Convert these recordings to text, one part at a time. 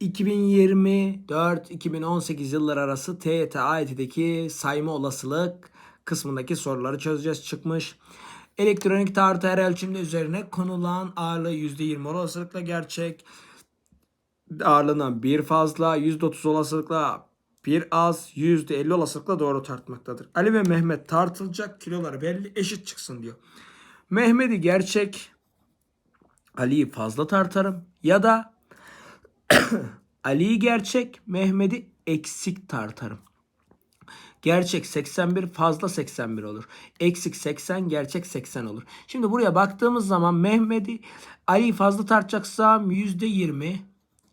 2024-2018 yılları arası TYT AYT'deki sayma olasılık kısmındaki soruları çözeceğiz çıkmış. Elektronik tartı her ölçümde üzerine konulan ağırlığı %20 olasılıkla gerçek. Ağırlığından bir fazla, %30 olasılıkla bir az, %50 olasılıkla doğru tartmaktadır. Ali ve Mehmet tartılacak kiloları belli eşit çıksın diyor. Mehmet'i gerçek, Ali'yi fazla tartarım ya da Ali'yi gerçek, Mehmet'i eksik tartarım. Gerçek 81 fazla 81 olur. Eksik 80 gerçek 80 olur. Şimdi buraya baktığımız zaman Mehmet'i Ali'yi fazla tartacaksam %20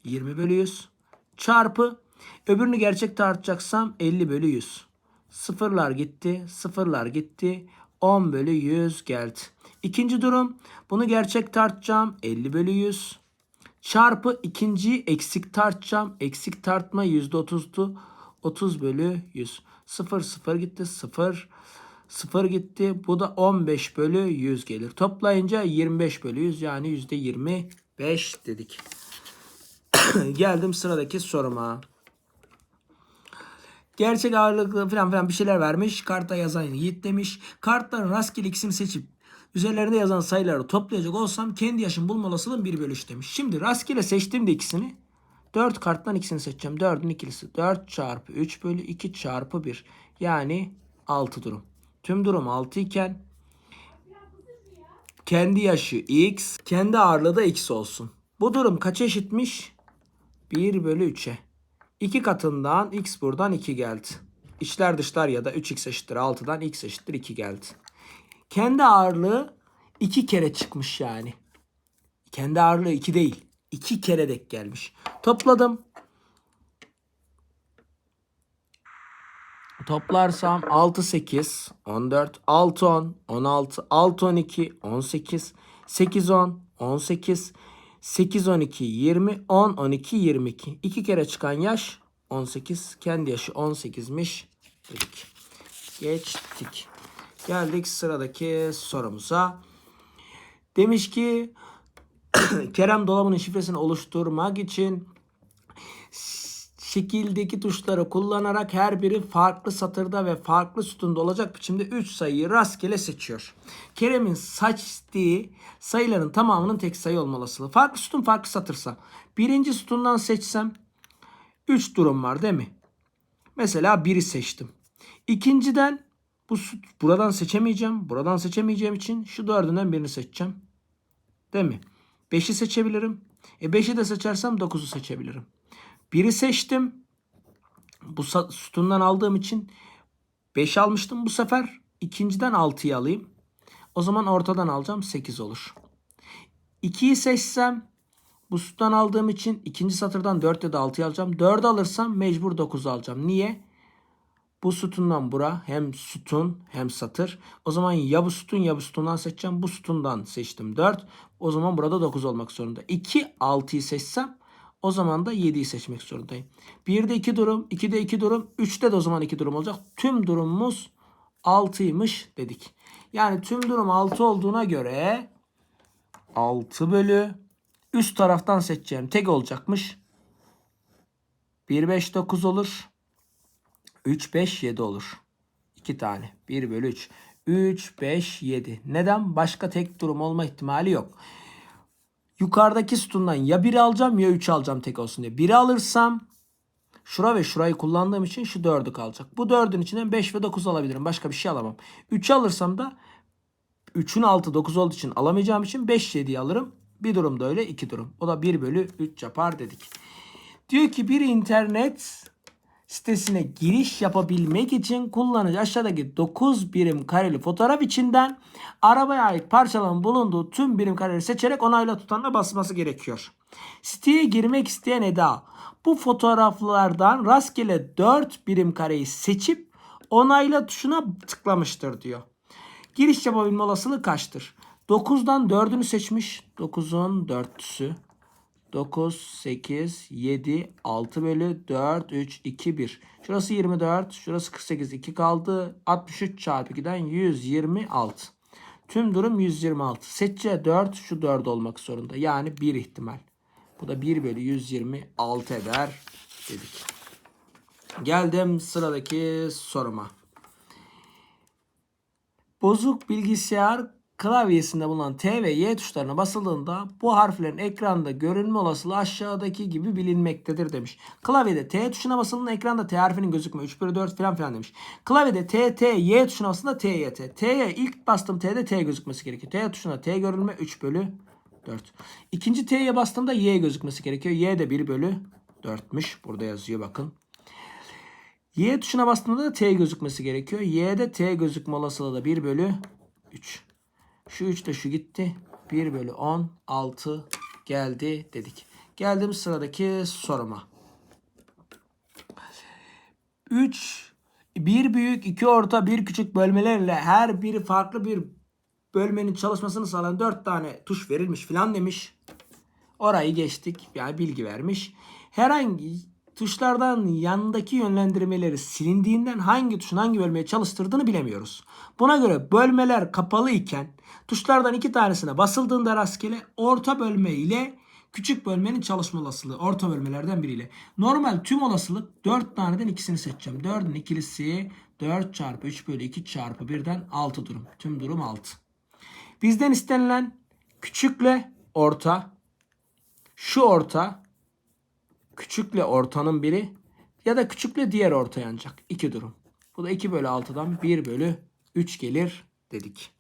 20 bölü 100 çarpı öbürünü gerçek tartacaksam 50 bölü 100. Sıfırlar gitti, sıfırlar gitti. 10 bölü 100 geldi. İkinci durum bunu gerçek tartacağım 50 bölü 100 çarpı ikinciyi eksik tartacağım. Eksik tartma %30'du. 30 bölü 100. 0 0 gitti 0 0 gitti. Bu da 15 bölü 100 gelir. Toplayınca 25 bölü 100 yani %25 dedik. Geldim sıradaki soruma. Gerçek ağırlıklı falan filan bir şeyler vermiş. Kartta yazan Yiğit demiş. Kartların rastgele ikisini seçip üzerlerinde yazan sayıları toplayacak olsam kendi yaşım bulma olasılığım 1 bölü 3 demiş. Şimdi rastgele seçtiğimde ikisini 4 karttan ikisini seçeceğim. 4'ün ikilisi 4 çarpı 3 bölü 2 çarpı 1. Yani 6 durum. Tüm durum 6 iken kendi yaşı x, kendi ağırlığı da x olsun. Bu durum kaça eşitmiş? 1 bölü 3'e. 2 katından x buradan 2 geldi. İçler dışlar ya da 3x eşittir 6'dan x eşittir 2 geldi. Kendi ağırlığı 2 kere çıkmış yani. Kendi ağırlığı 2 değil. 2 kere denk gelmiş. Topladım. Toplarsam 6 8 14 6 10 16 6 12 18 8 10 18 8 12 20 10 12 22. 2 kere çıkan yaş 18. Kendi yaşı 18'miş dedik. Geçtik. Geldik sıradaki sorumuza. Demiş ki Kerem dolabının şifresini oluşturmak için şekildeki tuşları kullanarak her biri farklı satırda ve farklı sütunda olacak biçimde 3 sayıyı rastgele seçiyor. Kerem'in seçtiği sayıların tamamının tek sayı olma olasılığı. Farklı sütun farklı satırsa. Birinci sütundan seçsem 3 durum var değil mi? Mesela 1'i seçtim. İkinciden bu süt buradan seçemeyeceğim. Buradan seçemeyeceğim için şu dördünden birini seçeceğim. Değil mi? 5'i seçebilirim. E 5'i de seçersem 9'u seçebilirim. Biri seçtim. Bu sütundan aldığım için 5 almıştım bu sefer. ikinciden 6'yı alayım. O zaman ortadan alacağım 8 olur. 2'yi seçsem bu süttan aldığım için ikinci satırdan 4 ya da 6'yı alacağım. 4'ü alırsam mecbur 9'u alacağım. Niye? Bu sütundan bura hem sütun hem satır. O zaman ya bu sütun ya bu sütundan seçeceğim. Bu sütundan seçtim 4. O zaman burada 9 olmak zorunda. 2 6'yı seçsem o zaman da 7'yi seçmek zorundayım. 1'de 2 durum, 2'de 2 durum, 3'te de o zaman 2 durum olacak. Tüm durumumuz 6'ymış dedik. Yani tüm durum 6 olduğuna göre 6 bölü üst taraftan seçeceğim tek olacakmış. 1 5 9 olur. 3 5 7 olur. 2 tane. 1 bölü 3. 3 5 7. Neden? Başka tek durum olma ihtimali yok. Yukarıdaki sütundan ya 1 alacağım ya 3 alacağım tek olsun diye. 1'i alırsam şura ve şurayı kullandığım için şu 4'ü kalacak. Bu 4'ün içinden 5 ve 9 alabilirim. Başka bir şey alamam. 3'ü alırsam da 3'ün altı 9 olduğu için alamayacağım için 5 7'yi alırım. Bir durum da öyle iki durum. O da 1 bölü 3 yapar dedik. Diyor ki bir internet sitesine giriş yapabilmek için kullanıcı aşağıdaki 9 birim kareli fotoğraf içinden arabaya ait parçaların bulunduğu tüm birim kareleri seçerek onayla tutanla basması gerekiyor. Siteye girmek isteyen Eda bu fotoğraflardan rastgele 4 birim kareyi seçip onayla tuşuna tıklamıştır diyor. Giriş yapabilme olasılığı kaçtır? 9'dan 4'ünü seçmiş. 9'un 4'lüsü. 9, 8, 7, 6 bölü 4, 3, 2, 1. Şurası 24, şurası 48, 2 kaldı. 63 çarpı 2'den 126. Tüm durum 126. Seçeceği 4 şu 4 olmak zorunda. Yani 1 ihtimal. Bu da 1 bölü 126 eder dedik. Geldim sıradaki soruma. Bozuk bilgisayar klavyesinde bulunan T ve Y tuşlarına basıldığında bu harflerin ekranda görünme olasılığı aşağıdaki gibi bilinmektedir demiş. Klavyede T tuşuna basıldığında ekranda T harfinin gözükme 3 bölü 4 falan filan demiş. Klavyede T, T, Y tuşuna basıldığında T, Y, T. T'ye ilk bastığım T'de T gözükmesi gerekiyor. T tuşuna T görülme 3 bölü 4. İkinci T'ye bastığımda Y gözükmesi gerekiyor. Y de 1 bölü 4'müş. Burada yazıyor bakın. Y tuşuna bastığımda da T gözükmesi gerekiyor. Y'de T gözükme olasılığı da 1 bölü 3. Şu 3 de şu gitti. 1 bölü 10 6 geldi dedik. Geldim sıradaki soruma. 3 bir büyük iki orta bir küçük bölmelerle her biri farklı bir bölmenin çalışmasını sağlayan 4 tane tuş verilmiş filan demiş. Orayı geçtik. Yani bilgi vermiş. Herhangi tuşlardan yandaki yönlendirmeleri silindiğinden hangi tuşun hangi bölmeye çalıştırdığını bilemiyoruz. Buna göre bölmeler kapalı iken tuşlardan iki tanesine basıldığında rastgele orta bölme ile küçük bölmenin çalışma olasılığı orta bölmelerden biriyle. Normal tüm olasılık 4 taneden ikisini seçeceğim. 4'ün ikilisi 4 çarpı 3 bölü 2 çarpı 1'den 6 durum. Tüm durum 6. Bizden istenilen küçükle orta, şu orta, küçükle ortanın biri ya da küçükle diğer orta yanacak. İki durum. Bu da 2 bölü 6'dan 1 bölü 3 gelir dedik.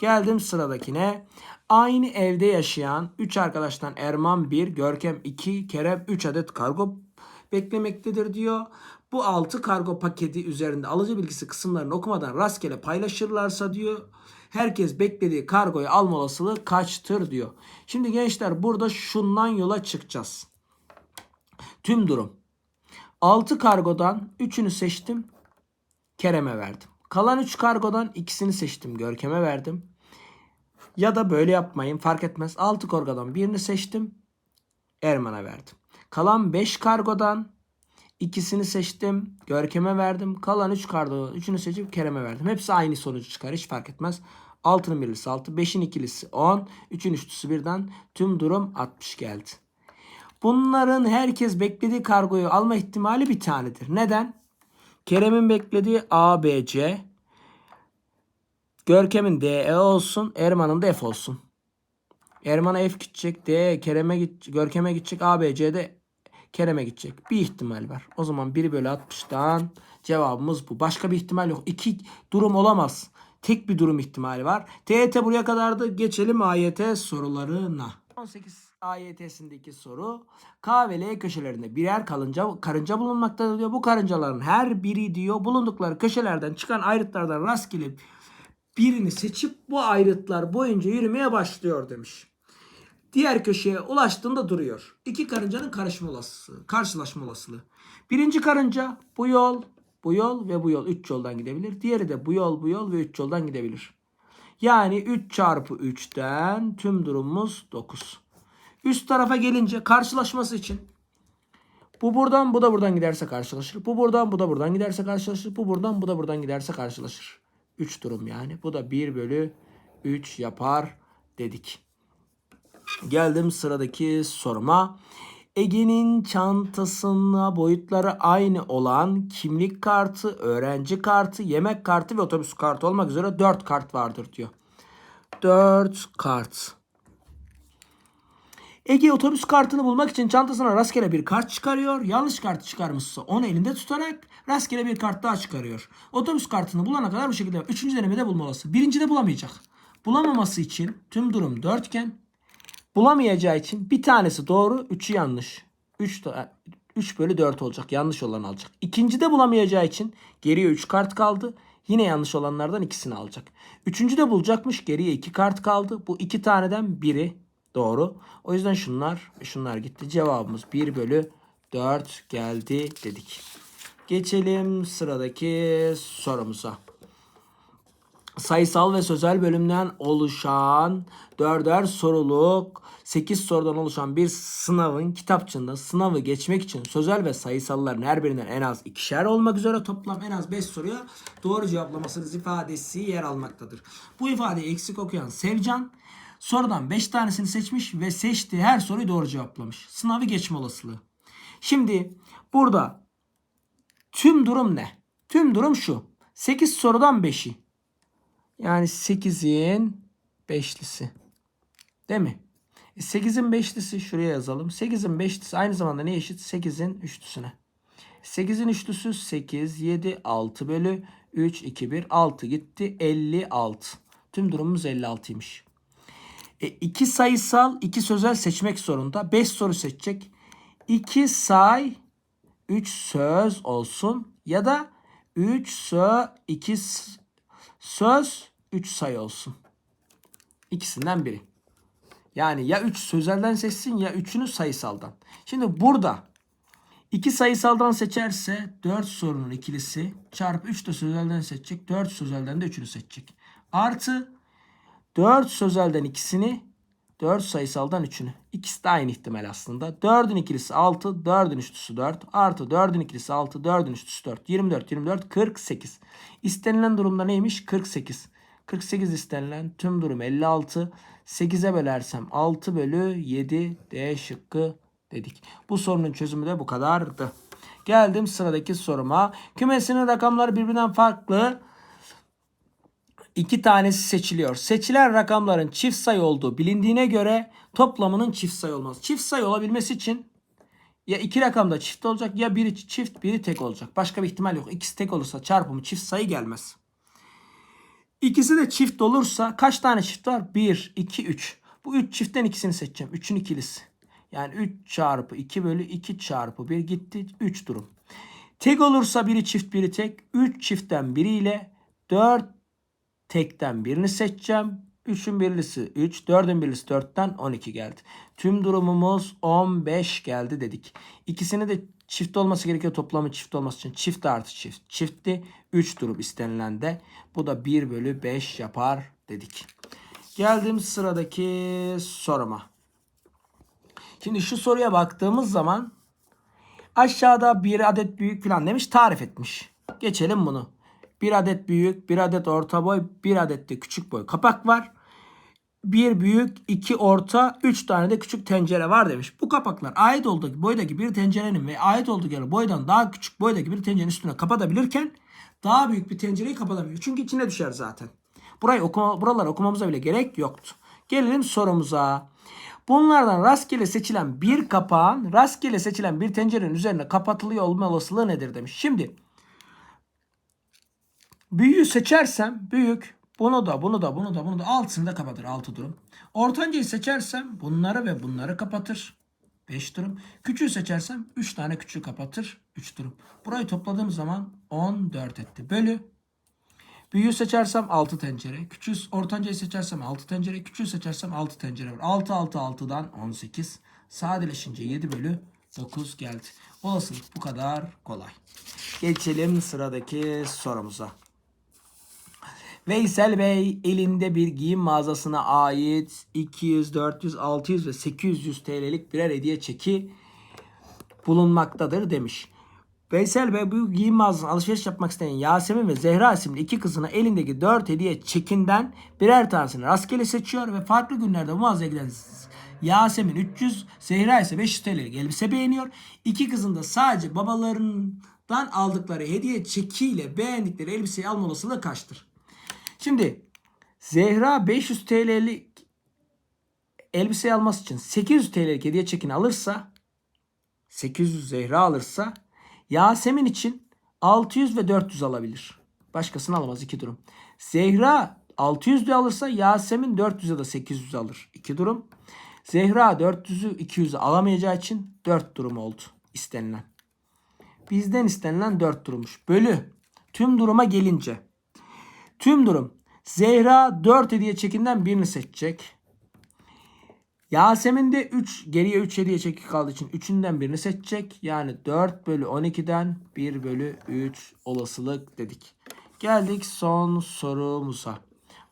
Geldim sıradakine. Aynı evde yaşayan 3 arkadaştan Erman 1, Görkem 2, Kerem 3 adet kargo beklemektedir diyor. Bu 6 kargo paketi üzerinde alıcı bilgisi kısımlarını okumadan rastgele paylaşırlarsa diyor. Herkes beklediği kargoyu alma olasılığı kaçtır diyor. Şimdi gençler burada şundan yola çıkacağız. Tüm durum. 6 kargodan 3'ünü seçtim. Kerem'e verdim. Kalan 3 kargodan ikisini seçtim. Görkem'e verdim. Ya da böyle yapmayın fark etmez. 6 kargodan birini seçtim. Erman'a verdim. Kalan 5 kargodan ikisini seçtim. Görkem'e verdim. Kalan 3 kargodan 3'ünü seçip Kerem'e verdim. Hepsi aynı sonucu çıkar. Hiç fark etmez. 6'nın birlisi 6. 5'in ikilisi 10. 3'ün üçlüsü birden. Tüm durum 60 geldi. Bunların herkes beklediği kargoyu alma ihtimali bir tanedir. Neden? Kerem'in beklediği A, B, C. Görkem'in D, E olsun. Erman'ın da F olsun. Erman'a F gidecek. D, Kerem'e gidecek. Görkem'e gidecek. A, B, C de Kerem'e gidecek. Bir ihtimal var. O zaman 1 bölü 60'tan cevabımız bu. Başka bir ihtimal yok. İki durum olamaz. Tek bir durum ihtimali var. TET buraya kadardı. Geçelim AYT sorularına. 18 AYT'sindeki soru K ve L köşelerinde birer kalınca, karınca bulunmaktadır diyor. Bu karıncaların her biri diyor bulundukları köşelerden çıkan ayrıtlardan rastgele birini seçip bu ayrıtlar boyunca yürümeye başlıyor demiş. Diğer köşeye ulaştığında duruyor. İki karıncanın karışma olasılığı, karşılaşma olasılığı. Birinci karınca bu yol, bu yol ve bu yol. Üç yoldan gidebilir. Diğeri de bu yol, bu yol ve üç yoldan gidebilir. Yani 3 çarpı 3'ten tüm durumumuz 9. Üst tarafa gelince karşılaşması için bu buradan bu da buradan giderse karşılaşır. Bu buradan bu da buradan giderse karşılaşır. Bu buradan bu da buradan giderse karşılaşır. 3 durum yani. Bu da 1 bölü 3 yapar dedik. Geldim sıradaki soruma. Ege'nin çantasına boyutları aynı olan kimlik kartı, öğrenci kartı, yemek kartı ve otobüs kartı olmak üzere 4 kart vardır diyor. 4 kart. Ege otobüs kartını bulmak için çantasına rastgele bir kart çıkarıyor. Yanlış kartı çıkarmışsa onu elinde tutarak rastgele bir kart daha çıkarıyor. Otobüs kartını bulana kadar bu şekilde üçüncü denemede bulmalısı. Birincide bulamayacak. Bulamaması için tüm durum dörtgen. Bulamayacağı için bir tanesi doğru, üçü yanlış. 3 3 bölü 4 olacak. Yanlış olan alacak. İkincide bulamayacağı için geriye 3 kart kaldı. Yine yanlış olanlardan ikisini alacak. Üçüncü de bulacakmış. Geriye 2 kart kaldı. Bu iki taneden biri doğru. O yüzden şunlar şunlar gitti. Cevabımız 1 bölü 4 geldi dedik. Geçelim sıradaki sorumuza sayısal ve sözel bölümden oluşan dörder soruluk 8 sorudan oluşan bir sınavın kitapçığında sınavı geçmek için sözel ve sayısalların her birinden en az ikişer olmak üzere toplam en az 5 soruya doğru cevaplamasınız ifadesi yer almaktadır. Bu ifadeyi eksik okuyan Sevcan Sorudan 5 tanesini seçmiş ve seçtiği her soruyu doğru cevaplamış. Sınavı geçme olasılığı. Şimdi burada tüm durum ne? Tüm durum şu. 8 sorudan 5'i. Yani 8'in 5'lisi. Değil mi? E 8'in 5'lisi şuraya yazalım. 8'in 5'lisi aynı zamanda ne eşit? 8'in üçlüsüne. 8'in üçlüsü 8, 7, 6 bölü 3, 2, 1, 6 gitti. 56. Tüm durumumuz 56'ymış. E, iki sayısal, iki sözel seçmek zorunda. 5 soru seçecek. 2 say, 3 söz olsun. Ya da 3 sö, 2 söz, 3 sayı olsun. İkisinden biri. Yani ya 3 sözelden seçsin ya 3'ünü sayısaldan. Şimdi burada 2 sayısaldan seçerse 4 sorunun ikilisi çarpı 3 de sözelden seçecek. 4 sözelden de 3'ünü seçecek. Artı 4 sözelden ikisini 4 sayısaldan 3'ünü. İkisi de aynı ihtimal aslında. 4'ün ikilisi 6, 4'ün üçlüsü 4. Artı 4'ün ikilisi 6, 4'ün üçlüsü 4. 24, 24, 48. İstenilen durumda neymiş? 48. 48 istenilen tüm durum 56. 8'e bölersem 6 bölü 7 D şıkkı dedik. Bu sorunun çözümü de bu kadardı. Geldim sıradaki soruma. Kümesinin rakamları birbirinden farklı. İki tanesi seçiliyor. Seçilen rakamların çift sayı olduğu bilindiğine göre toplamının çift sayı olması. Çift sayı olabilmesi için ya iki rakamda çift olacak ya biri çift biri tek olacak. Başka bir ihtimal yok. İkisi tek olursa çarpımı çift sayı gelmez. İkisi de çift olursa kaç tane çift var? 1, 2, 3. Bu 3 çiftten ikisini seçeceğim. 3'ün ikilisi. Yani 3 çarpı 2 bölü 2 çarpı 1 gitti. 3 durum. Tek olursa biri çift biri tek. 3 çiftten biriyle 4 tekten birini seçeceğim. 3'ün birlisi 3, 4'ün birlisi 4'ten 12 geldi. Tüm durumumuz 15 geldi dedik. İkisini de çift olması gerekiyor. Toplamı çift olması için çift artı çift. Çiftti. 3 durum istenilen de. Bu da 1 bölü 5 yapar dedik. Geldim sıradaki soruma. Şimdi şu soruya baktığımız zaman aşağıda bir adet büyük falan demiş tarif etmiş. Geçelim bunu. Bir adet büyük, bir adet orta boy, bir adet de küçük boy kapak var. Bir büyük, iki orta, üç tane de küçük tencere var demiş. Bu kapaklar ait olduğu boydaki bir tencerenin ve ait olduğu boydan daha küçük boydaki bir tencerenin üstüne kapatabilirken daha büyük bir tencereyi kapatamıyor. Çünkü içine düşer zaten. Burayı okuma, buraları okumamıza bile gerek yoktu. Gelelim sorumuza. Bunlardan rastgele seçilen bir kapağın rastgele seçilen bir tencerenin üzerine kapatılıyor olma olasılığı nedir demiş. Şimdi büyüğü seçersem büyük bunu da bunu da bunu da bunu da altısını da kapatır. Altı durum. Ortancayı seçersem bunları ve bunları kapatır. 5 durum. Küçüğü seçersem 3 tane küçüğü kapatır. 3 durum. Burayı topladığım zaman 14 etti. Bölü. Büyüğü seçersem 6 tencere. Küçüğü ortancayı seçersem 6 tencere. Küçüğü seçersem 6 tencere var. 6 6 6'dan 18. Sadeleşince 7 bölü 9 geldi. Olasılık bu kadar kolay. Geçelim sıradaki sorumuza. Veysel Bey elinde bir giyim mağazasına ait 200, 400, 600 ve 800 TL'lik birer hediye çeki bulunmaktadır demiş. Veysel Bey bu giyim mağazasına alışveriş yapmak isteyen Yasemin ve Zehra isimli iki kızına elindeki 4 hediye çekinden birer tanesini rastgele seçiyor ve farklı günlerde bu mağazaya giden Yasemin 300, Zehra ise 500 TL'lik elbise beğeniyor. İki kızın da sadece babalarından aldıkları hediye çekiyle beğendikleri elbiseyi alma olasılığı kaçtır? Şimdi Zehra 500 TL'lik elbise alması için 800 TL'lik hediye çekini alırsa 800 Zehra alırsa Yasemin için 600 ve 400 alabilir. Başkasını alamaz iki durum. Zehra 600 de alırsa Yasemin 400 ya da 800 alır. İki durum. Zehra 400'ü 200'ü alamayacağı için 4 durum oldu istenilen. Bizden istenilen 4 durummuş. Bölü tüm duruma gelince Tüm durum. Zehra 4 hediye çekinden birini seçecek. Yasemin de 3 geriye 3 hediye çeki kaldığı için 3'ünden birini seçecek. Yani 4 bölü 12'den 1 bölü 3 olasılık dedik. Geldik son sorumuza.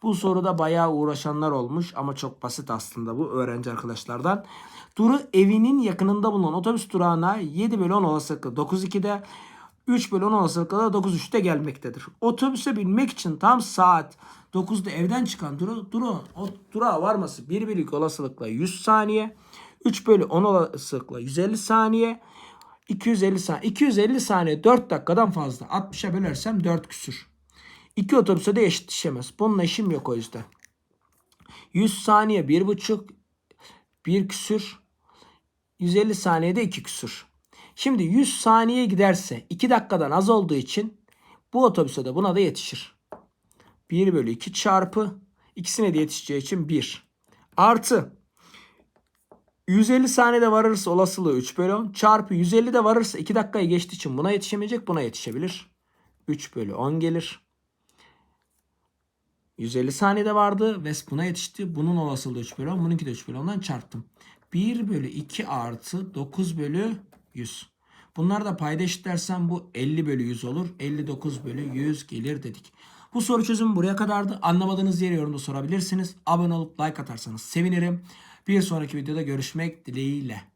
Bu soruda bayağı uğraşanlar olmuş ama çok basit aslında bu öğrenci arkadaşlardan. Duru evinin yakınında bulunan otobüs durağına 7 bölü 10 olasılıkla 9.2'de 3 bölü 10 olasılıkla da 9.3'te gelmektedir. Otobüse binmek için tam saat 9'da evden çıkan duru, duru, o durağa varması 1 birlik olasılıkla 100 saniye. 3 bölü 10 olasılıkla 150 saniye. 250 saniye. 250 saniye 4 dakikadan fazla. 60'a bölersem 4 küsür. İki otobüse de eşitleşemez. Bununla işim yok o yüzden. 100 saniye 1,5 1 küsür 150 saniyede 2 küsür. Şimdi 100 saniye giderse 2 dakikadan az olduğu için bu otobüse de buna da yetişir. 1 bölü 2 çarpı ikisine de yetişeceği için 1. Artı 150 saniyede varırsa olasılığı 3 bölü 10 çarpı 150 de varırsa 2 dakikayı geçtiği için buna yetişemeyecek buna yetişebilir. 3 bölü 10 gelir. 150 saniyede vardı ve buna yetişti. Bunun olasılığı 3 bölü 10. Bununki de 3 bölü 10'dan çarptım. 1 bölü 2 artı 9 bölü 100. Bunlar da payda eşitlersem bu 50 bölü 100 olur. 59 bölü 100 gelir dedik. Bu soru çözümü buraya kadardı. Anlamadığınız yeri yorumda sorabilirsiniz. Abone olup like atarsanız sevinirim. Bir sonraki videoda görüşmek dileğiyle.